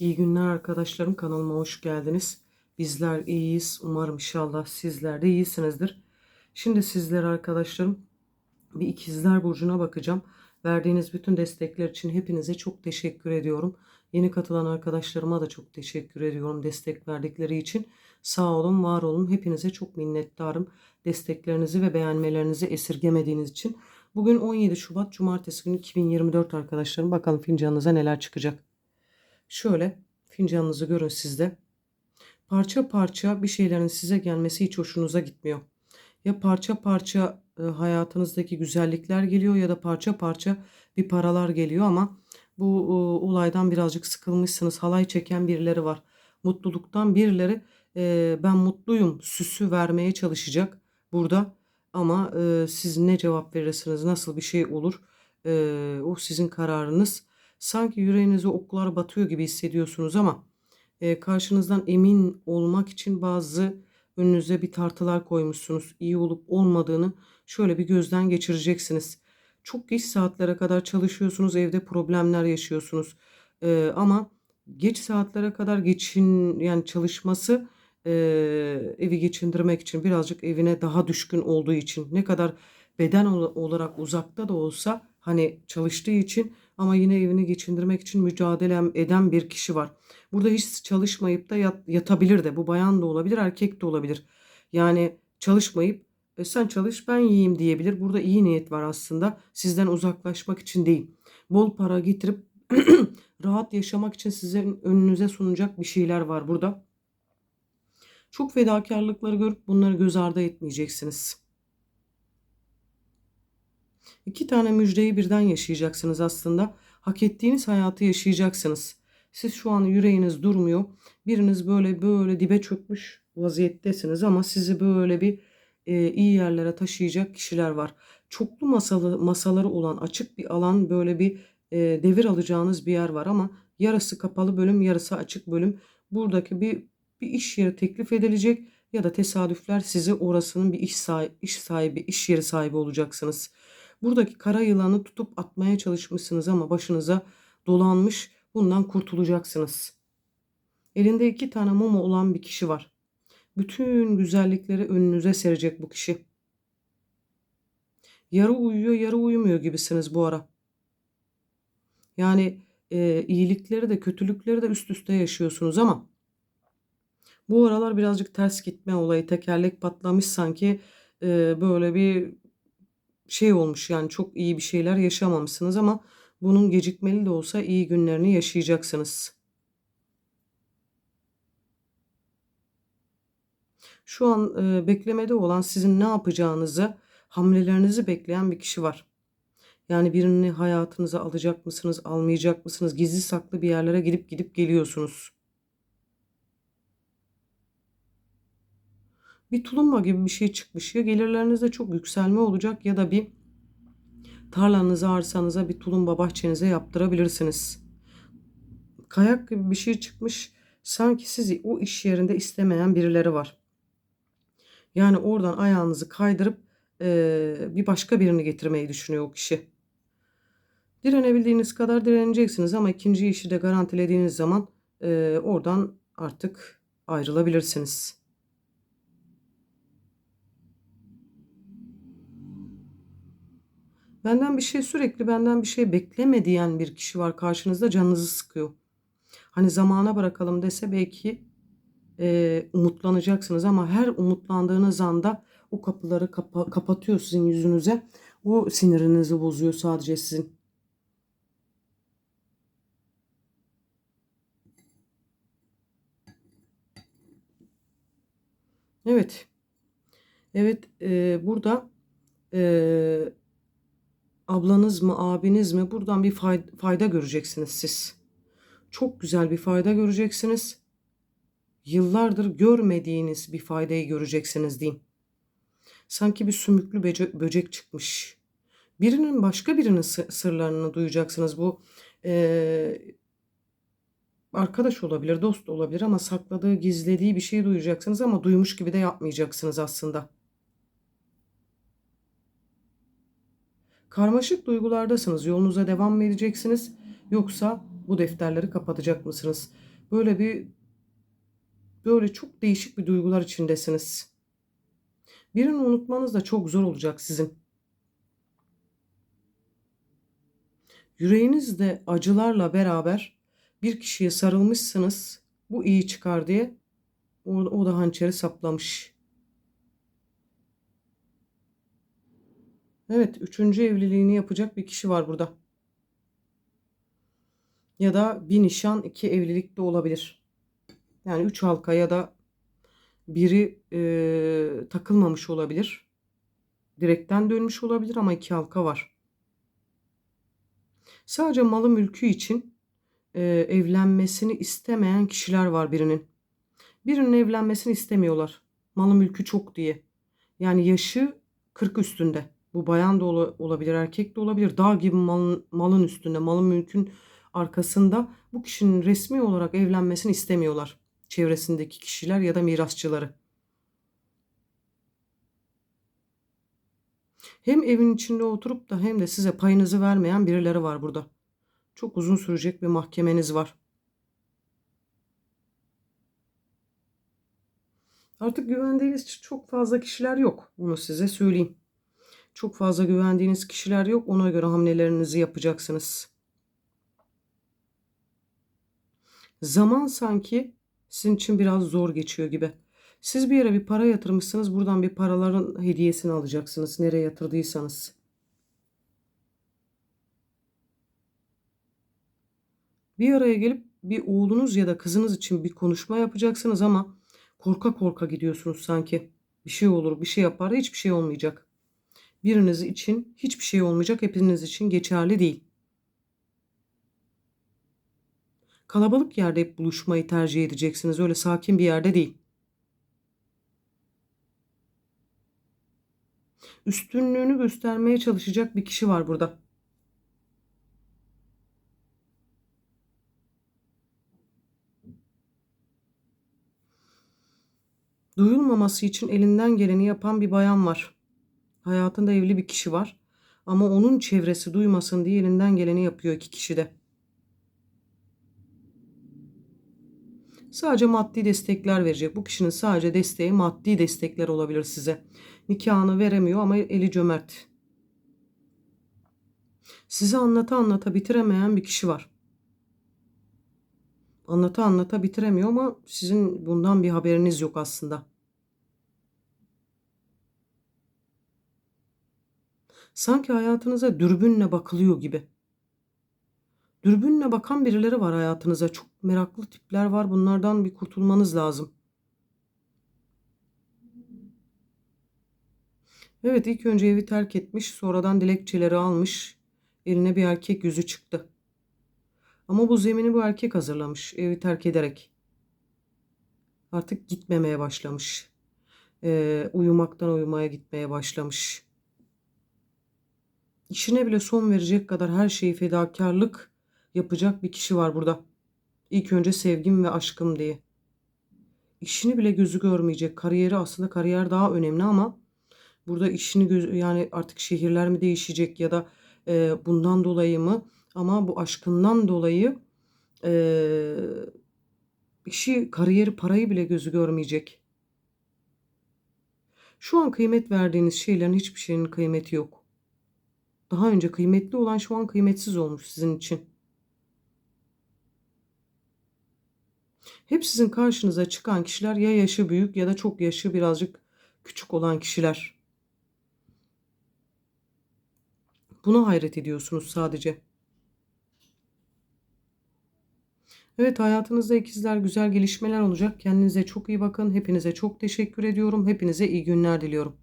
İyi günler arkadaşlarım. Kanalıma hoş geldiniz. Bizler iyiyiz. Umarım inşallah sizler de iyisinizdir. Şimdi sizlere arkadaşlarım bir ikizler burcuna bakacağım. Verdiğiniz bütün destekler için hepinize çok teşekkür ediyorum. Yeni katılan arkadaşlarıma da çok teşekkür ediyorum destek verdikleri için. Sağ olun, var olun. Hepinize çok minnettarım. Desteklerinizi ve beğenmelerinizi esirgemediğiniz için. Bugün 17 Şubat Cumartesi günü 2024 arkadaşlarım. Bakalım fincanınıza neler çıkacak. Şöyle fincanınızı görün sizde. Parça parça bir şeylerin size gelmesi hiç hoşunuza gitmiyor. Ya parça parça e, hayatınızdaki güzellikler geliyor ya da parça parça bir paralar geliyor ama bu e, olaydan birazcık sıkılmışsınız. Halay çeken birileri var. Mutluluktan birileri e, ben mutluyum süsü vermeye çalışacak burada. Ama siz ne cevap verirsiniz, nasıl bir şey olur o sizin kararınız. Sanki yüreğinize oklar batıyor gibi hissediyorsunuz ama e, karşınızdan emin olmak için bazı önünüze bir tartılar koymuşsunuz. İyi olup olmadığını şöyle bir gözden geçireceksiniz. Çok geç saatlere kadar çalışıyorsunuz, evde problemler yaşıyorsunuz. E, ama geç saatlere kadar geçin yani çalışması e, evi geçindirmek için birazcık evine daha düşkün olduğu için ne kadar beden ol- olarak uzakta da olsa hani çalıştığı için ama yine evini geçindirmek için mücadele eden bir kişi var. Burada hiç çalışmayıp da yat- yatabilir de bu bayan da olabilir erkek de olabilir. Yani çalışmayıp e, sen çalış ben yiyeyim diyebilir. Burada iyi niyet var aslında sizden uzaklaşmak için değil. Bol para getirip rahat yaşamak için sizin önünüze sunacak bir şeyler var burada. Çok fedakarlıkları görüp bunları göz ardı etmeyeceksiniz. İki tane müjdeyi birden yaşayacaksınız aslında. Hak ettiğiniz hayatı yaşayacaksınız. Siz şu an yüreğiniz durmuyor. Biriniz böyle böyle dibe çökmüş vaziyettesiniz ama sizi böyle bir e, iyi yerlere taşıyacak kişiler var. Çoklu masalı, masaları olan açık bir alan böyle bir e, devir alacağınız bir yer var ama yarısı kapalı bölüm yarısı açık bölüm. Buradaki bir bir iş yeri teklif edilecek ya da tesadüfler sizi orasının bir iş sahibi, iş sahibi, iş yeri sahibi olacaksınız. Buradaki kara yılanı tutup atmaya çalışmışsınız ama başınıza dolanmış. Bundan kurtulacaksınız. Elinde iki tane mumu olan bir kişi var. Bütün güzellikleri önünüze serecek bu kişi. Yarı uyuyor, yarı uyumuyor gibisiniz bu ara. Yani e, iyilikleri de kötülükleri de üst üste yaşıyorsunuz ama bu aralar birazcık ters gitme olayı, tekerlek patlamış sanki e, böyle bir şey olmuş yani çok iyi bir şeyler yaşamamışsınız ama bunun gecikmeli de olsa iyi günlerini yaşayacaksınız. Şu an e, beklemede olan sizin ne yapacağınızı, hamlelerinizi bekleyen bir kişi var. Yani birini hayatınıza alacak mısınız, almayacak mısınız? Gizli saklı bir yerlere gidip gidip geliyorsunuz. Bir tulumba gibi bir şey çıkmış. Ya gelirlerinizde çok yükselme olacak ya da bir tarlanıza, arsanıza bir tulumba bahçenize yaptırabilirsiniz. Kayak gibi bir şey çıkmış. Sanki sizi o iş yerinde istemeyen birileri var. Yani oradan ayağınızı kaydırıp eee, bir başka birini getirmeyi düşünüyor o kişi. Direnebildiğiniz kadar direneceksiniz ama ikinci işi de garantilediğiniz zaman eee, oradan artık ayrılabilirsiniz. Benden bir şey sürekli benden bir şey bekleme diyen bir kişi var karşınızda canınızı sıkıyor. Hani zamana bırakalım dese belki e, umutlanacaksınız ama her umutlandığınız anda o kapıları kapa- kapatıyor sizin yüzünüze. O sinirinizi bozuyor sadece sizin. Evet. Evet e, burada e, ablanız mı abiniz mi buradan bir fay- fayda göreceksiniz siz. Çok güzel bir fayda göreceksiniz. Yıllardır görmediğiniz bir faydayı göreceksiniz diyeyim. Sanki bir sümüklü böce- böcek çıkmış. Birinin başka birinin sı- sırlarını duyacaksınız. Bu eee, arkadaş olabilir, dost olabilir ama sakladığı, gizlediği bir şey duyacaksınız ama duymuş gibi de yapmayacaksınız aslında. Karmaşık duygulardasınız. Yolunuza devam mı edeceksiniz yoksa bu defterleri kapatacak mısınız? Böyle bir böyle çok değişik bir duygular içindesiniz. Birini unutmanız da çok zor olacak sizin. Yüreğinizde acılarla beraber bir kişiye sarılmışsınız. Bu iyi çıkar diye o, o da hançeri saplamış. Evet, üçüncü evliliğini yapacak bir kişi var burada. Ya da bir nişan, iki evlilik de olabilir. Yani üç halka ya da biri e, takılmamış olabilir. Direkten dönmüş olabilir ama iki halka var. Sadece malı mülkü için e, evlenmesini istemeyen kişiler var birinin. Birinin evlenmesini istemiyorlar. Malı mülkü çok diye. Yani yaşı 40 üstünde. Bu bayan da ola- olabilir, erkek de olabilir. Dağ gibi malın, malın üstünde, malın mülkün arkasında bu kişinin resmi olarak evlenmesini istemiyorlar. Çevresindeki kişiler ya da mirasçıları. Hem evin içinde oturup da hem de size payınızı vermeyen birileri var burada. Çok uzun sürecek bir mahkemeniz var. Artık güvendiğiniz çok fazla kişiler yok. Bunu size söyleyeyim. Çok fazla güvendiğiniz kişiler yok. Ona göre hamlelerinizi yapacaksınız. Zaman sanki sizin için biraz zor geçiyor gibi. Siz bir yere bir para yatırmışsınız. Buradan bir paraların hediyesini alacaksınız. Nereye yatırdıysanız. Bir araya gelip bir oğlunuz ya da kızınız için bir konuşma yapacaksınız ama korka korka gidiyorsunuz sanki. Bir şey olur, bir şey yapar, hiçbir şey olmayacak. Biriniz için hiçbir şey olmayacak, hepiniz için geçerli değil. Kalabalık yerde hep buluşmayı tercih edeceksiniz. Öyle sakin bir yerde değil. Üstünlüğünü göstermeye çalışacak bir kişi var burada. Duyulmaması için elinden geleni yapan bir bayan var. Hayatında evli bir kişi var. Ama onun çevresi duymasın diye elinden geleni yapıyor iki kişi de. Sadece maddi destekler verecek. Bu kişinin sadece desteği maddi destekler olabilir size. Nikahını veremiyor ama eli cömert. Size anlata anlata bitiremeyen bir kişi var. Anlata anlata bitiremiyor ama sizin bundan bir haberiniz yok aslında. Sanki hayatınıza dürbünle bakılıyor gibi. Dürbünle bakan birileri var hayatınıza. Çok meraklı tipler var. Bunlardan bir kurtulmanız lazım. Evet ilk önce evi terk etmiş. Sonradan dilekçeleri almış. Eline bir erkek yüzü çıktı. Ama bu zemini bu erkek hazırlamış. Evi terk ederek. Artık gitmemeye başlamış. Ee, uyumaktan uyumaya gitmeye başlamış. İşine bile son verecek kadar her şeyi fedakarlık yapacak bir kişi var burada. İlk önce sevgim ve aşkım diye. İşini bile gözü görmeyecek. Kariyeri aslında kariyer daha önemli ama burada işini göz yani artık şehirler mi değişecek ya da e, bundan dolayı mı ama bu aşkından dolayı e, işi kariyeri parayı bile gözü görmeyecek. Şu an kıymet verdiğiniz şeylerin hiçbir şeyin kıymeti yok. Daha önce kıymetli olan şu an kıymetsiz olmuş sizin için. Hep sizin karşınıza çıkan kişiler ya yaşı büyük ya da çok yaşı birazcık küçük olan kişiler. Buna hayret ediyorsunuz sadece. Evet hayatınızda ikizler güzel gelişmeler olacak. Kendinize çok iyi bakın. Hepinize çok teşekkür ediyorum. Hepinize iyi günler diliyorum.